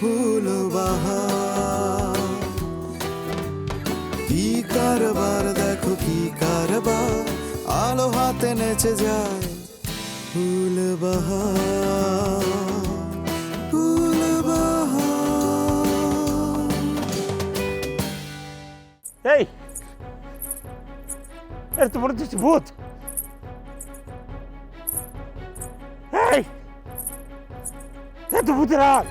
ফুল বাহার কি কারবার, দেখো কি কারবার। আলো হাতে নেচে যায় ফুল বাহার ফুল বাহার এই এর তো মনে হচ্ছে ভূত। এই এ তো ভূতের হাত।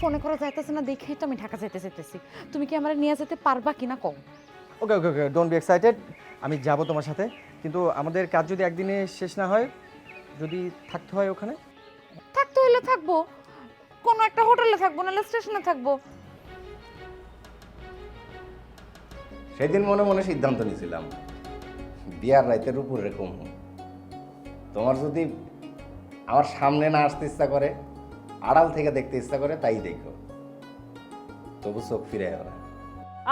ফোনে করে যাইতেছে না দেখেই তো আমি ঢাকা যাইতে চাইতেছি তুমি কি আমার নিয়ে যেতে পারবা কিনা কম okay okay okay don't be excited আমি যাব তোমার সাথে। কিন্তু আমাদের কাজ যদি একদিনে শেষ না হয় যদি থাকতে হয় ওখানে? থাকতে হইলে থাকব। কোনো একটা হোটেলে থাকব নাহলে স্টেশনে থাকব। সেদিন মনে মনে সিদ্ধান্ত নিয়েছিলাম বিয়ার রাইতের উপর এরকম তোমার যদি আমার সামনে না আসতে ইচ্ছা করে আড়াল থেকে দেখতে ইচ্ছা করে তাই দেখো। তবু চোখ ফিরে না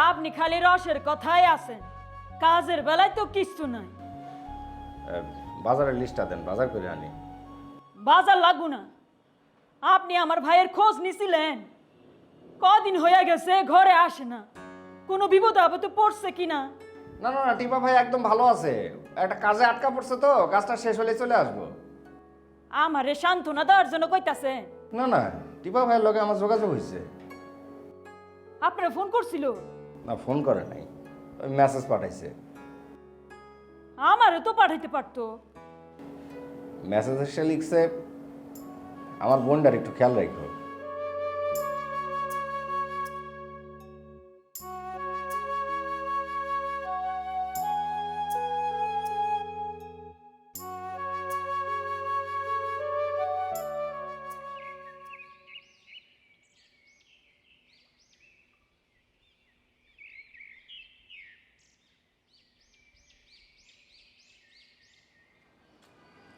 আপনি খালি রসের কথাই আছেন। কাজের বেলায় তো কিছু নাই। বাজারের লিস্টটা দেন বাজার করে আনি। বাজার লাগু না। আপনি আমার ভাইয়ের খোঁজ নিছিলেন। কদিন হয়ে গেছে ঘরে আসে না। কোনো বিপদ আপদে পড়ছে কিনা? না না না টিপা ভাই একদম ভালো আছে। একটা কাজে আটকা পড়ছে তো কাজটা শেষ হলে চলে আসব। আমারে সান্ত্বনা দেওয়ার জন্য কইতাছে। না না টিপা ভাইয়ের লগে আমার যোগাযোগ হয়েছে আপনারা ফোন করছিল? না ফোন করে নাই ওই মেসেজ পাঠাইছে। আমারও তো পাঠাইতে পারতো। মেসেজ এসে লিখছে আমার বোনটার একটু খেয়াল রাখো।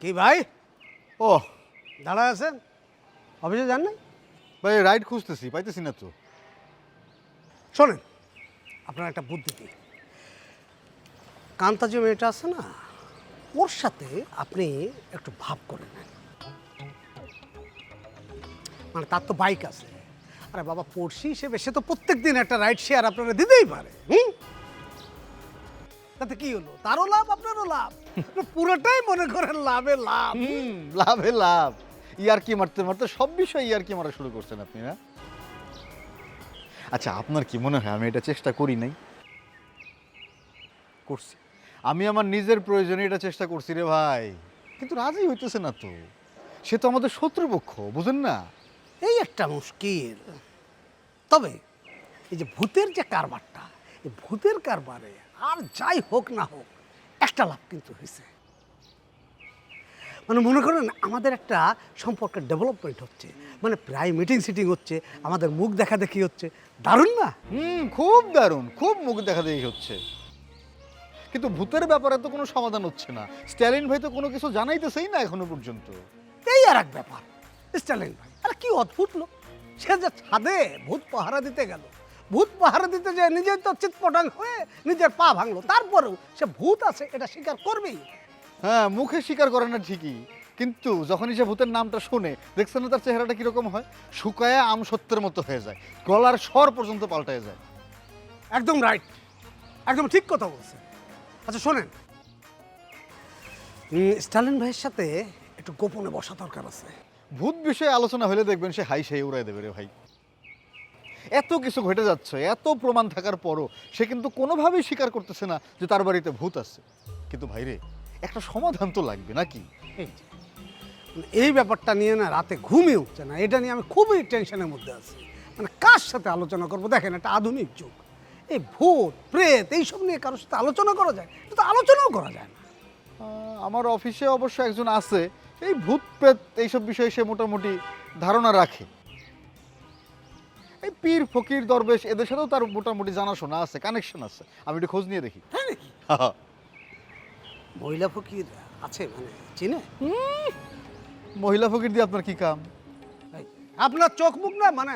কি ভাই? ও দাঁড়ায় আছেন? অফিসে যান নাই ভাই রাইড খুঁজতেছি পাইতেছি না তো। শোনেন আপনার একটা বুদ্ধি দিই কান্তা যে মেয়েটা আছে না ওর সাথে আপনি একটু ভাব করে নেন। মানে তার তো বাইক আছে। আরে বাবা পড়শি হিসেবে সে তো প্রত্যেক দিন একটা রাইড শেয়ার আপনারা দিতেই পারে হুম? তাতে কি হলো? তারও লাভ আপনারও লাভ? পুরোটাই মনে করেন লাভে লাভ। হুম লাভে লাভ। ইয়ার কি মারতে মারতে সব বিষয়ে ইয়ার কি মারা শুরু করছেন আপনি না আচ্ছা আপনার কি মনে হয় আমি এটা চেষ্টা করি নাই? করছি। আমি আমার নিজের প্রয়োজনে এটা চেষ্টা করছি রে ভাই। কিন্তু রাজি হইতেছে না তো। সে তো আমাদের শত্রুপক্ষ বুঝেন না? এই একটা মুশকিল। তবে এই যে ভূতের যে কারবারটা এই ভূতের কারবারে আর যাই হোক না হোক একটা লাভ কিন্তু হয়েছে। মানে মনে করেন আমাদের একটা সম্পর্কের ডেভেলপমেন্ট হচ্ছে মানে প্রায় মিটিং সিটিং হচ্ছে আমাদের মুখ দেখা দেখি হচ্ছে। দারুণ না? হুম খুব দারুণ খুব মুখ দেখা দেখি হচ্ছে। কিন্তু ভূতের ব্যাপারে তো কোনো সমাধান হচ্ছে না। স্ট্যালিন ভাই তো কোনো কিছু জানাইতেছেই না এখনও পর্যন্ত। এই আর এক ব্যাপার স্ট্যালিন ভাই আরে কি অদ্ভুত লোক। সে যে ছাদে ভূত পাহারা দিতে গেল। ভূত পাহারা দিতে যে নিজের তো চিৎপটাং হয়ে নিজের পা ভাঙলো। তারপরেও সে ভূত আছে এটা স্বীকার করবেই। হ্যাঁ মুখে স্বীকার করে না ঠিকই। কিন্তু যখনই সে ভূতের নামটা শোনে দেখছেন না তার চেহারাটা কীরকম হয়? শুকায়া আম সত্যের মতো হয়ে যায়। গলার স্বর পর্যন্ত পাল্টায় যায়। একদম রাইট একদম ঠিক কথা বলছে। আচ্ছা শোনেন। উম, স্টালিন ভাইয়ের সাথে একটু গোপনে বসা দরকার আছে। ভূত বিষয়ে আলোচনা হলে দেখবেন সে হাই সেই উড়াই দেবে রে ভাই। এত কিছু ঘটে যাচ্ছে এত প্রমাণ থাকার পরও সে কিন্তু কোনোভাবেই স্বীকার করতেছে না যে তার বাড়িতে ভূত আছে। কিন্তু ভাইরে একটা সমাধান তো লাগবে নাকি? এই যে, মানে এই ব্যাপারটা নিয়ে না রাতে ঘুমই উঠছে না। এটা নিয়ে আমি খুবই টেনশনের মধ্যে আছি। মানে কার সাথে আলোচনা করব? দেখেন একটা আধুনিক যুগ। এই ভূত প্রেত এইসব নিয়ে কারোর সাথে আলোচনা করা যায়? এটা তো আলোচনাও করা যায় না। আহ, আমার অফিসে অবশ্য একজন আছে। এই ভূত প্রেত এইসব বিষয়ে সে মোটামুটি ধারণা রাখে। এই পীর ফকির দরবেশ এদের সাথেও তার মোটামুটি জানাশোনা আছে কানেকশন আছে। আমি একটু খোঁজ নিয়ে দেখি। মহিলা ফকির আছে মানে চিনে? মহিলা ফকির দিয়ে আপনার কি কাম? আপনার চোখ মুখ না মানে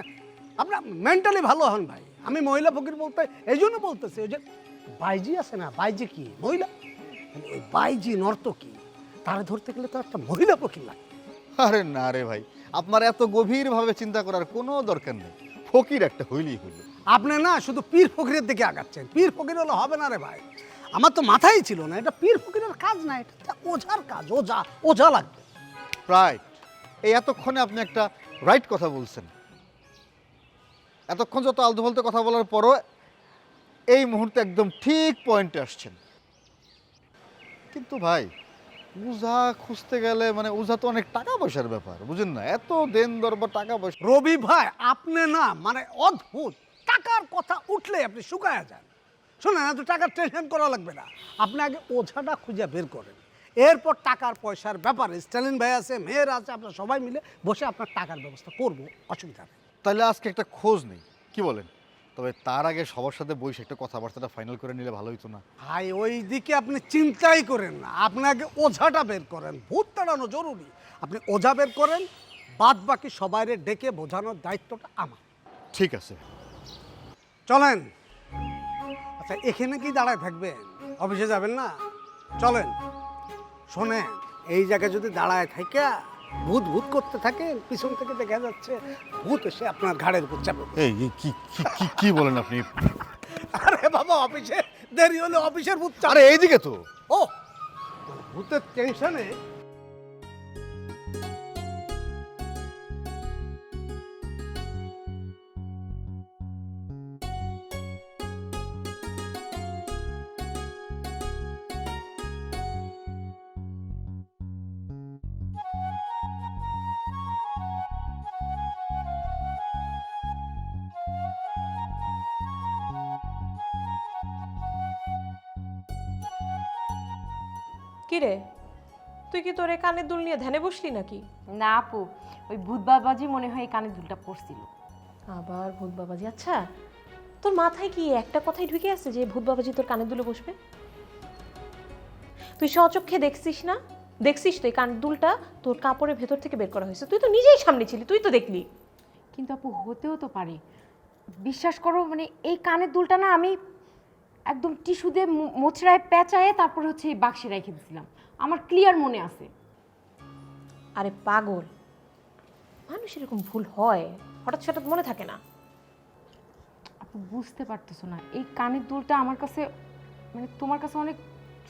আপনার মেন্টালি ভালো হন ভাই। আমি মহিলা ফকির বলতে এই জন্য বলতেছি ওই যে বাইজি আছে না বাইজি কি? মহিলা? মানে ওই বাইজি নর্তকী তারা ধরতে গেলে তো একটা মহিলা ফকির লাগে আরে না রে ভাই আপনার এত গভীরভাবে চিন্তা করার কোনো দরকার নেই। ফকির একটা হইলেই হইল। আপনি না শুধু পীর ফকিরের দিকে আগাচ্ছেন। পীর ফকির হলে হবে না রে ভাই। আমার তো মাথায় ছিল না এটা পীর ফকিরের কাজ না এটা ওঝার কাজ ওঝা ওঝা লাগবে। রাইট এই এতক্ষণে আপনি একটা রাইট কথা বলছেন। এতক্ষণ যত আলতু ফালতু কথা বলার পরও এই মুহূর্তে একদম ঠিক পয়েন্টে আসছেন। কিন্তু ভাই উজা খুঁজতে গেলে মানে উজা তো অনেক টাকা পয়সার ব্যাপার বুঝেন না? এত দেন দর বা টাকা পয়সা। রবি ভাই আপনি না মানে অদ্ভুত। টাকার কথা উঠলে আপনি শুকায়া যান। শোনেন এত টাকার টেনশন করা লাগবে না। আপনি আগে ওঝাটা খুঁজে বের করেন। এরপর টাকার পয়সার ব্যাপারে স্ট্যালিন ভাই আছে মেয়ের আছে আপনার সবাই মিলে বসে আপনার টাকার ব্যবস্থা করব অসুবিধা নেই। তাহলে আজকে একটা খোঁজ নেই কি বলেন? তবে তার আগে সবার সাথে বসে একটা কথাবার্তাটা ফাইনাল করে নিলে ভালো হতো না। ভাই ওই দিকে আপনি চিন্তাই করেন না। আপনি আগে ওঝাটা বের করেন। ভূত তাড়ানো জরুরি। আপনি ওঝা বের করেন বাদ বাকি সবাইরে ডেকে বোঝানোর দায়িত্বটা আমার। ঠিক আছে। চলেন। আচ্ছা এখানে কি দাঁড়ায় থাকবেন? অফিসে যাবেন না? চলেন। শোনেন এই জায়গায় যদি দাঁড়ায় থাকে ভূত ভূত করতে থাকে পিছন থেকে দেখা যাচ্ছে ভূত এসে আপনার ঘাড়ের উপর চাপে এই এই কি কি কি কি বলেন আপনি? আরে বাবা অফিসে দেরি হলে অফিসের ভূত চাপে আরে এইদিকে তো। ও ভূতের টেনশনে কিরে? তুই কি তোর এই কানের দুল নিয়ে ধ্যানে বসলি নাকি? না আপু ওই ভূত বাবাজি মনে হয় এই কানের দুলটা পড়ছিল আবার ভূত বাবাজি আচ্ছা। তোর মাথায় কি একটা কথাই ঢুকে আছে যে ভূত বাবাজি তোর কানের দুলে বসবে? তুই সচক্ষে দেখছিস না? দেখছিস তো এই কানের দুলটা তোর কাপড়ের ভেতর থেকে বের করা হয়েছে। তুই তো নিজেই সামনে ছিলি তুই তো দেখলি। কিন্তু আপু হতেও তো পারে। বিশ্বাস করো মানে এই কানের দুলটা না আমি একদম টিস্যু দিয়ে মোচড়ায় পেঁচায়ে তারপর হচ্ছে এই বাক্সে রেখে দিয়েছিলাম আমার ক্লিয়ার মনে আছে। আরে পাগল। মানুষ এরকম ভুল হয় হঠাৎ হঠাৎ মনে থাকে না। আপু বুঝতে পারতেছো না। এই কানের দুলটা আমার কাছে মানে তোমার কাছে অনেক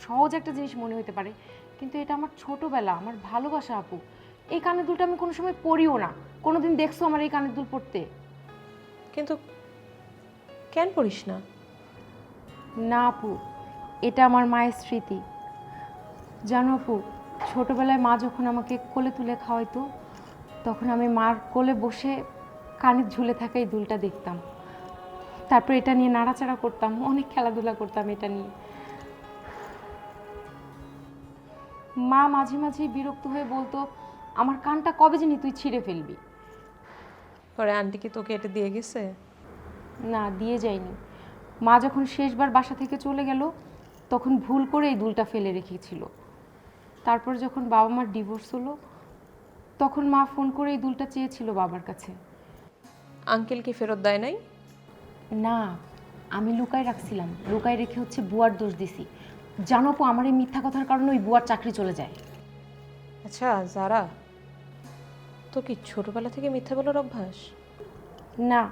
সহজ একটা জিনিস মনে হতে পারে। কিন্তু এটা আমার ছোটবেলা আমার ভালোবাসা আপু। এই কানের দুলটা আমি কোনো সময় পরিও না। কোনোদিন দেখছ আমার এই কানের দুল পড়তে কিন্তু কেন পড়িস না? না আপু এটা আমার মায়ের স্মৃতি। জানো আপু ছোটোবেলায় মা যখন আমাকে কোলে তুলে খাওয়াইতো তখন আমি মার কোলে বসে কানের ঝুলে থাকা এই দুলটা দেখতাম। তারপর এটা নিয়ে নাড়াচাড়া করতাম অনেক খেলাধুলা করতাম এটা নিয়ে। মা মাঝে মাঝে বিরক্ত হয়ে বলতো আমার কানটা কবে জানি তুই ছিঁড়ে ফেলবি? পরে আন্টি কি তোকে এটা দিয়ে গেছে? না দিয়ে যায়নি। মা যখন শেষবার বাসা থেকে চলে গেল তখন ভুল করে এই দুলটা ফেলে রেখেছিল। তারপর যখন বাবা মার ডিভোর্স হলো তখন মা ফোন করে এই দুলটা চেয়েছিল বাবার কাছে। আঙ্কেল কি ফেরত দেয় নাই? না আমি লুকায় রাখছিলাম। লুকায় রেখে হচ্ছে বুয়ার দোষ দিছি। জানো পো আমার এই মিথ্যা কথার কারণে ওই বুয়ার চাকরি চলে যায়। আচ্ছা যারা তো কি ছোটবেলা থেকে মিথ্যা বলার অভ্যাস? না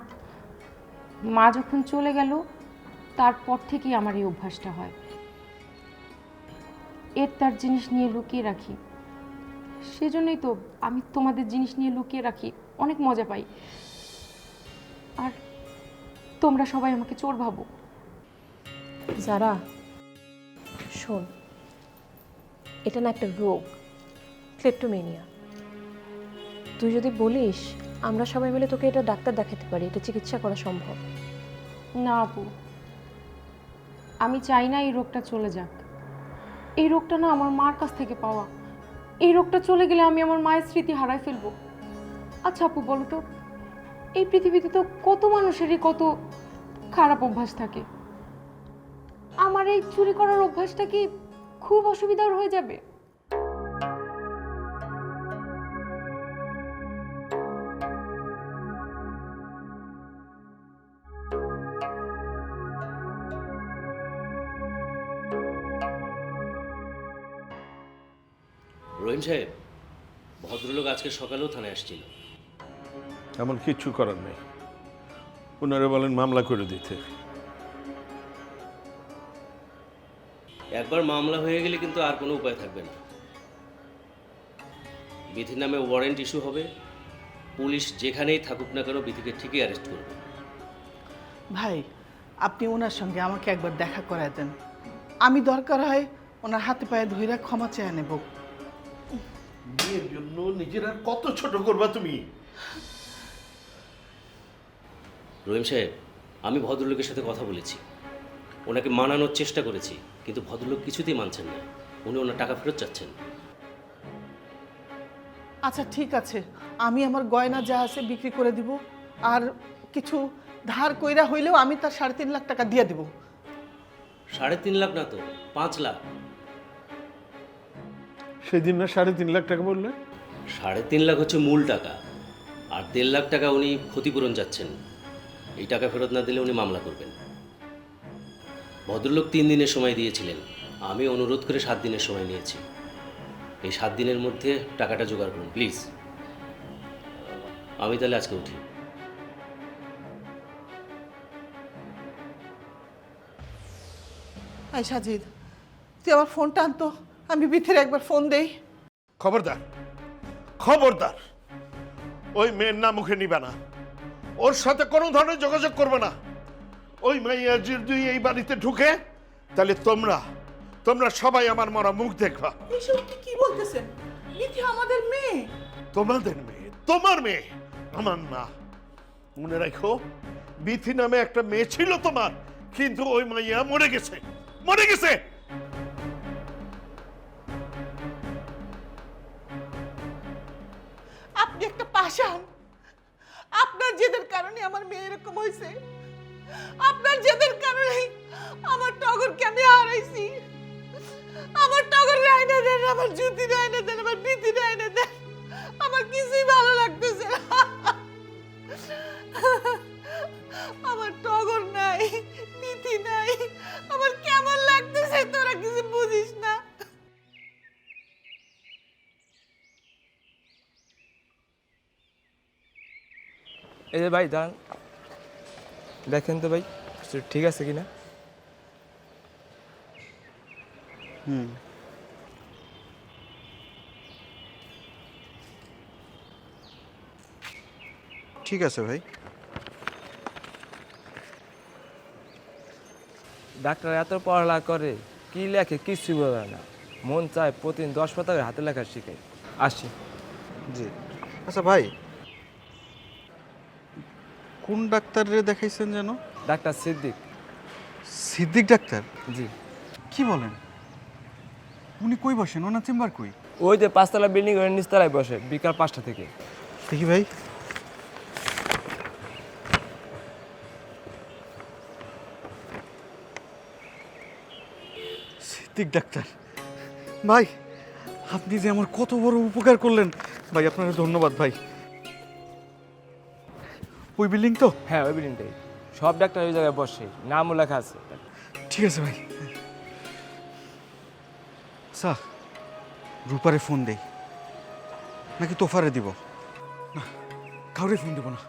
মা যখন চলে গেল তারপর থেকেই আমার এই অভ্যাসটা হয়। এর তার জিনিস নিয়ে লুকিয়ে রাখি। সেজন্যই তো আমি তোমাদের জিনিস নিয়ে লুকিয়ে রাখি অনেক মজা পাই। আর তোমরা সবাই আমাকে চোর ভাবো। যারা শোন এটা না একটা রোগ ক্লেপ্টোমেনিয়া তুই যদি বলিস আমরা সবাই মিলে তোকে এটা ডাক্তার দেখাতে পারি এটা চিকিৎসা করা সম্ভব। না আপু আমি চাই না এই রোগটা চলে যাক। এই রোগটা না আমার মার কাছ থেকে পাওয়া। এই রোগটা চলে গেলে আমি আমার মায়ের স্মৃতি হারাই ফেলব। আচ্ছা আপু, বলো তো, এই পৃথিবীতে তো কত মানুষেরই কত খারাপ অভ্যাস থাকে। আমার এই চুরি করার অভ্যাসটা কি খুব অসুবিধার হয়ে যাবে? রহিম সাহেব ভদ্রলোক আজকে সকালেও থানায় আসছিল। এমন কিচ্ছু করার নেই। ওনারা বলেন মামলা করে দিতে। একবার মামলা হয়ে গেলে কিন্তু আর কোনো উপায় থাকবে না। বিধির নামে ওয়ারেন্ট ইস্যু হবে। পুলিশ যেখানেই থাকুক না কেন বিধিকে ঠিকই অ্যারেস্ট করবে। ভাই আপনি ওনার সঙ্গে আমাকে একবার দেখা করায় দেন। আমি দরকার হয় ওনার হাতে পায়ে ধইরা ক্ষমা চেয়ে নেব। বিয়ের জন্য নিজের আর কত ছোট করবা তুমি? রহিম সাহেব আমি ভদ্রলোকের সাথে কথা বলেছি। ওনাকে মানানোর চেষ্টা করেছি কিন্তু ভদ্রলোক কিছুতেই মানছেন না। উনি ওনার টাকা ফেরত চাচ্ছেন। আচ্ছা ঠিক আছে। আমি আমার গয়না যা আছে বিক্রি করে দিব। আর কিছু ধার কইরা হইলেও আমি তার সাড়ে তিন লাখ টাকা দিয়ে দেব। সাড়ে তিন লাখ না তো পাঁচ লাখ। সেদিন না সাড়ে তিন লাখ টাকা বললে? সাড়ে তিন লাখ হচ্ছে মূল টাকা। আর দেড় লাখ টাকা উনি ক্ষতিপূরণ যাচ্ছেন এই টাকা ফেরত না দিলে উনি মামলা করবেন। ভদ্রলোক তিন দিনের সময় দিয়েছিলেন। আমি অনুরোধ করে সাত দিনের সময় নিয়েছি। এই সাত দিনের মধ্যে টাকাটা জোগাড় করুন প্লিজ। আমি তাহলে আজকে উঠি। আই সাজিদ তুই আমার ফোনটা আনতো আমি ভিতরে একবার ফোন দেই। খবরদার খবরদার। ওই মেয়ের নাম মুখে নিবে না। ওর সাথে কোনো ধরনের যোগাযোগ করবে না। ওই মেয়ে যদি এই বাড়িতে ঢুকে তাহলে তোমরা তোমরা সবাই আমার মরা মুখ দেখবা। এসব আপনি কি বলতেছেন? নিধি আমাদের মেয়ে। তোমাদের মেয়ে তোমার মেয়ে আমার না। মনে রাখো বিথি নামে একটা মেয়ে ছিল তোমার কিন্তু ওই মাইয়া মরে গেছে মরে গেছে। পাষাণ আপনার জেদের কারণে আমার মেয়ে এরকম হয়েছে। আপনার জেদের কারণে আমার টগরকে আমি হারাইছি। আমার টগর রাইনে দেন, আমার জুতি রাইনে দেন, আমার বিতি রাইনে দেন। আমার কিছুই ভালো লাগতেছে আমার টগর নাই বিতি নাই। আমার কেমন লাগতেছে তোরা কিছু বুঝিস না। এই যে ভাই দাঁড়ান। দেখেন তো ভাই কিছু ঠিক আছে কিনা? ঠিক আছে ভাই। ডাক্তার এত পড়ালেখা করে কি লেখে কিছু বোঝে না। মন চায় প্রতিদিন দশ পাতা হাতে লেখা শিখাই। আসি। জি। আচ্ছা ভাই কোন ডাক্তারে দেখাইছেন যেন? ডাক্তার সিদ্দিক। সিদ্দিক ডাক্তার? জি। কি বলেন? উনি কই বসেন? ওনার চেম্বার কই? ওই যে পাঁচতলা বিল্ডিং ওই নিচতলায় বসে বিকাল পাঁচটা থেকে। দেখি ভাই। সিদ্দিক ডাক্তার। ভাই আপনি যে আমার কত বড় উপকার করলেন। ভাই আপনাকে ধন্যবাদ ভাই। ওই বিল্ডিং তো? হ্যাঁ ওই বিল্ডিংটাই সব ডাক্তার ওই জায়গায় বসে নামও লেখা আছে। ঠিক আছে ভাই। স্যার রূপারে ফোন দেই। নাকি তোফারে দিব? না কাউরে ফোন দেবো না।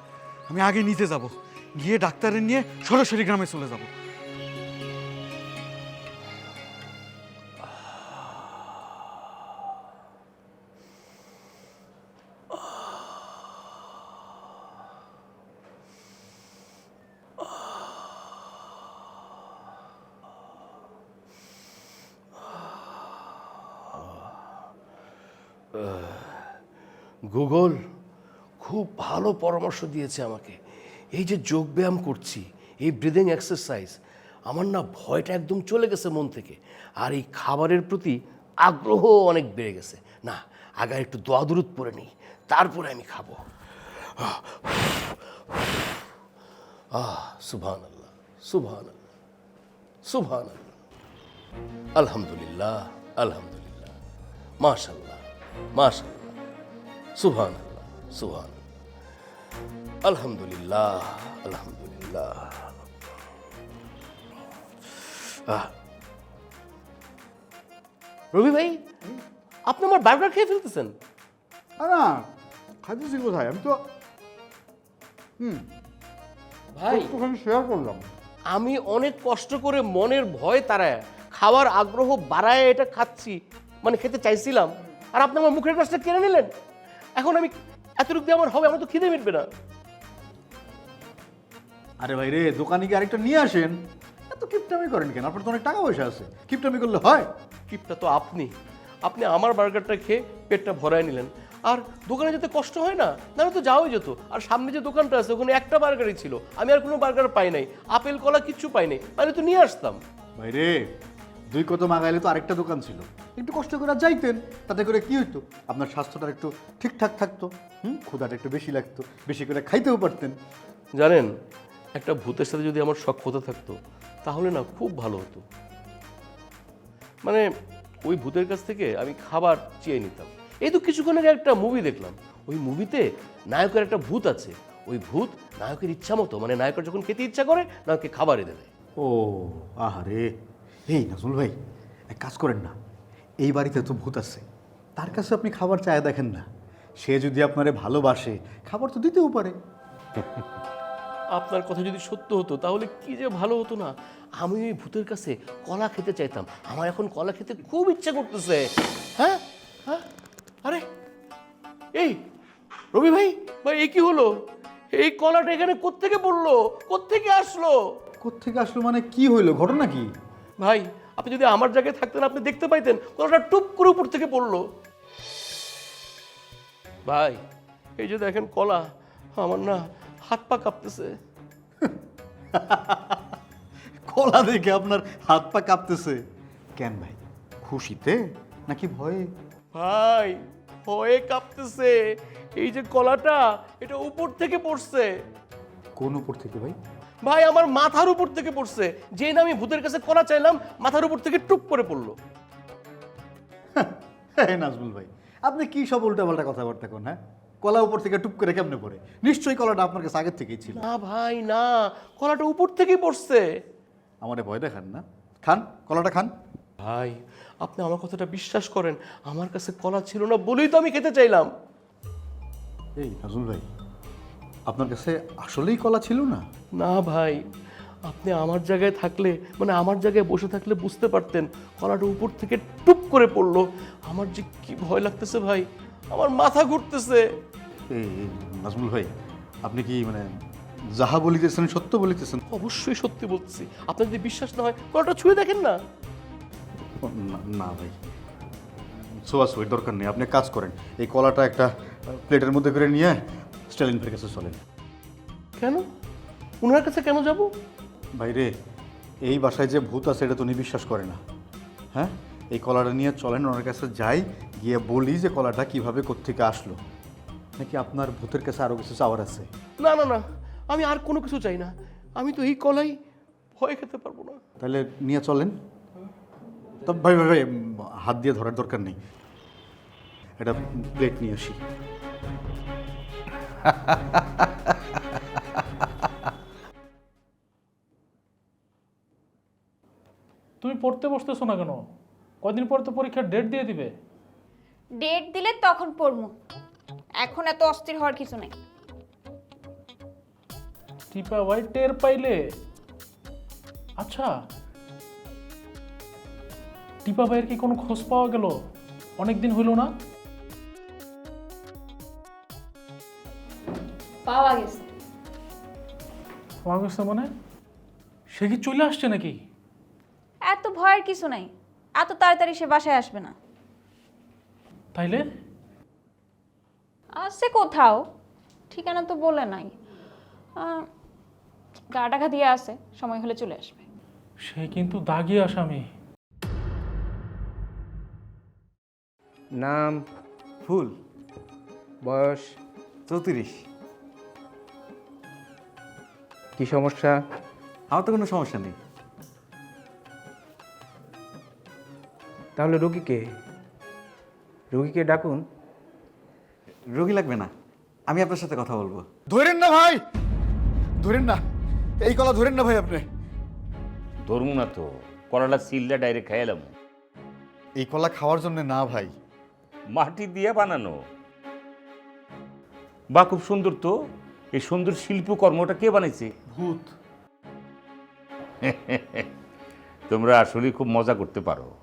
আমি আগে নিতে যাব। গিয়ে ডাক্তারের নিয়ে সরাসরি গ্রামে চলে যাব। পরামর্শ দিয়েছে আমাকে। এই যে যোগব্যায়াম করছি, এই ব্রিদিং এক্সারসাইজ আমার না ভয়টা একদম চলে গেছে মন থেকে। আর এই খাবারের প্রতি আগ্রহ অনেক বেড়ে গেছে। না, আগে একটু দোয়া দুরুদ পরে নিই, তারপরে আমি খাব। আহ সুবহান আল্লাহ সুবহান আল্লাহ আলহামদুলিল্লাহ আলহামদুলিল্লাহ। মাশাল্লাহ মাশাল্লাহ সুবহান আল্লাহ সুবহান আলহামদুলিল্লাহ আলহামদুলিল্লাহ। রবি ভাই আপনি আমার বার্গার খেয়ে ফেলতেছেন। না খাইতেছি কোথায়? আমি তো হুম। ভাই। শেয়ার করলাম। আমি অনেক কষ্ট করে মনের ভয় তারায় খাওয়ার আগ্রহ বাড়ায় এটা খাচ্ছি মানে খেতে চাইছিলাম। আর আপনি আমার মুখের কাছটা কেড়ে নিলেন। এখন আমি এতটুকু দিয়ে আমার হবে আমার তো খিদে মিটবে না। আরে ভাই রে দোকানে গিয়ে আরেকটা নিয়ে আসেন? এত কিপটামি করেন কেন? আপনার তো অনেক টাকা পয়সা আছে। কিপটামি করলে হয়? টিপটা তো আপনি। আপনি আমার বার্গারটা খেয়ে পেটটা ভরায় নিলেন। আর দোকানে যেতে কষ্ট হয় না? না তো যাওয়াই যেত। আর সামনে যে দোকানটা আছে ওখানে একটা বার্গারই ছিল। আমি আর কোনো বার্গার পাই নাই। আপেল কলা কিচ্ছু পাই নাই। আমি তো নিয়ে আসতাম। ভাই রে দুই কত মাগাইলে তো আরেকটা দোকান ছিল। একটু কষ্ট করে যাইতেন তাতে করে কি হইতো? আপনার স্বাস্থ্যটা একটু ঠিকঠাক থাকতো হুম? ক্ষুধাটা একটু বেশি লাগতো বেশি করে খাইতেও পারতেন। জানেন একটা ভূতের সাথে যদি আমার শখ হতে থাকতো তাহলে না খুব ভালো হতো। মানে ওই ভূতের কাছ থেকে আমি খাবার চেয়ে নিতাম। এই তো কিছুক্ষণ আগে একটা মুভি দেখলাম। ওই মুভিতে নায়কের একটা ভূত আছে। ওই ভূত নায়কের ইচ্ছা মতো মানে নায়কের যখন খেতে ইচ্ছা করে নায়ককে খাবারে দেবে ও আহারে! এই নাজমুল ভাই এক কাজ করেন না। এই বাড়িতে তো ভূত আছে। তার কাছে আপনি খাবার চায় দেখেন না। সে যদি আপনারে ভালোবাসে খাবার তো দিতেও পারে। আপনার কথা যদি সত্য হতো তাহলে কি যে ভালো হতো না? আমি ওই ভূতের কাছে কলা খেতে চাইতাম। আমার এখন কলা খেতে খুব ইচ্ছা করতেছে। হ্যাঁ? হ্যাঁ? আরে এই রবি ভাই ভাই এ কি হলো? এই কলাটা এখানে কোত্থেকে পড়ল? কোত্থেকে আসলো? কোত্থেকে আসলো মানে কি হইল? ঘটনা কি? ভাই আপনি যদি আমার জায়গায় থাকতেন আপনি দেখতে পাইতেন কলাটা টুপ করে উপর থেকে পড়ল। ভাই এই যে দেখেন কলা আমার না হাত পা কাঁপতেছে। কলা দেখে আপনার হাত পা কাঁপতেছে। কেন ভাই খুশিতে নাকি ভয়ে? ভাই ভয়ে কাঁপতেছে। এই যে কলাটা এটা উপর থেকে পড়ছে। কোন উপর থেকে ভাই? ভাই আমার মাথার উপর থেকে পড়ছে। যে না আমি ভূতের কাছে কলা চাইলাম মাথার উপর থেকে টুপ করে পড়ল। হ্যাঁ নাজমুল ভাই আপনি কি সব উল্টা উল্টাপাল্টা কথাবার্তা কোন হ্যাঁ? কলা উপর থেকে টুপ করে কেমনে পড়ে? নিশ্চয়ই কলাটা আপনার কাছে আগের থেকেই ছিল। না ভাই না। কলাটা উপর থেকেই পড়ছে। আমারে ভয় দেখান না। খান কলাটা খান। ভাই আপনি আমার কথাটা বিশ্বাস করেন আমার কাছে কলা ছিল না বলেই তো আমি খেতে চাইলাম। এই নাজমুল ভাই আপনার কাছে আসলেই কলা ছিল না? না ভাই আপনি আমার জায়গায় থাকলে মানে আমার জায়গায় বসে থাকলে বুঝতে পারতেন কলাটা উপর থেকে টুপ করে পড়ল। আমার যে কি ভয় লাগতেছে ভাই আমার মাথা ঘুরতেছে। এই নাজমুল ভাই আপনি কি মানে যাহা বলিতেছেন সত্য বলিতেছেন? অবশ্যই সত্যি বলছি। আপনার যদি বিশ্বাস না হয় কলাটা ছুঁয়ে দেখেন না- না ভাই। ছোয়াছুয়ির দরকার নেই আপনি কাজ করেন এই কলাটা একটা প্লেটের মধ্যে করে নিয়ে স্টালিন ফের কাছে চলেন। কেন? ওনার কাছে কেন যাব? ভাই রে এই বাসায় যে ভূত আছে এটা তো উনি বিশ্বাস করে না। হ্যাঁ? এই কলাটা নিয়ে চলেন ওনার কাছে যাই গিয়ে বলি যে কলাটা কীভাবে কোত্থেকে আসলো। নাকি আপনার ভূতের কাছে আরও কিছু চাওয়ার আছে? না না না আমি আর কোনো কিছু চাই না। আমি তো এই কলাই ভয় খেতে পারব না। তাহলে নিয়ে চলেন। তো ভাই ভাই ভাই হাত দিয়ে ধরার দরকার নেই। এটা প্লেট নিয়ে আসি। তুমি পড়তে বসতেছো না কেন? কদিন পর তো পরীক্ষার ডেট দিয়ে দিবে। ডেট দিলে তখন পড়মু। এখন এত অস্থির হওয়ার কিছু নেই। টিপা ভাই টের পাইলে। আচ্ছা। টিপা ভাইয়ের কি কোনো খোঁজ পাওয়া গেল? অনেক দিন হইল না? পাওয়া গেছে। পাওয়া গেছে মানে? সে কি চলে আসছে নাকি? এত ভয়ের কিছু নাই। এত তাড়াতাড়ি সে বাসায় আসবে না। তাইলে? আসছে কোথাও ঠিকানা তো বলে নাই। গা টাকা দিয়ে আসে সময় হলে চলে আসবে। সে কিন্তু দাগি আসামি। নাম ফুল বয়স চৌত্রিশ। কি সমস্যা? আমার তো কোনো সমস্যা নেই। তাহলে রোগীকে রোগীকে ডাকুন। রোগী লাগবে না। আমি আপনার সাথে কথা বলব। ধরেন না ভাই! ধরেন না। এই কলা ধরেন না ভাই আপনি। ধরুন না তো। কলাটা সিলটা ডাইরেক্ট খাইলাম এই কলা খাওয়ার জন্য না ভাই। মাটি দিয়ে বানানো। বা খুব সুন্দর তো। এই সুন্দর শিল্পকর্মটা কে বানাইছে? ভূত। তোমরা আসলে খুব মজা করতে পারো।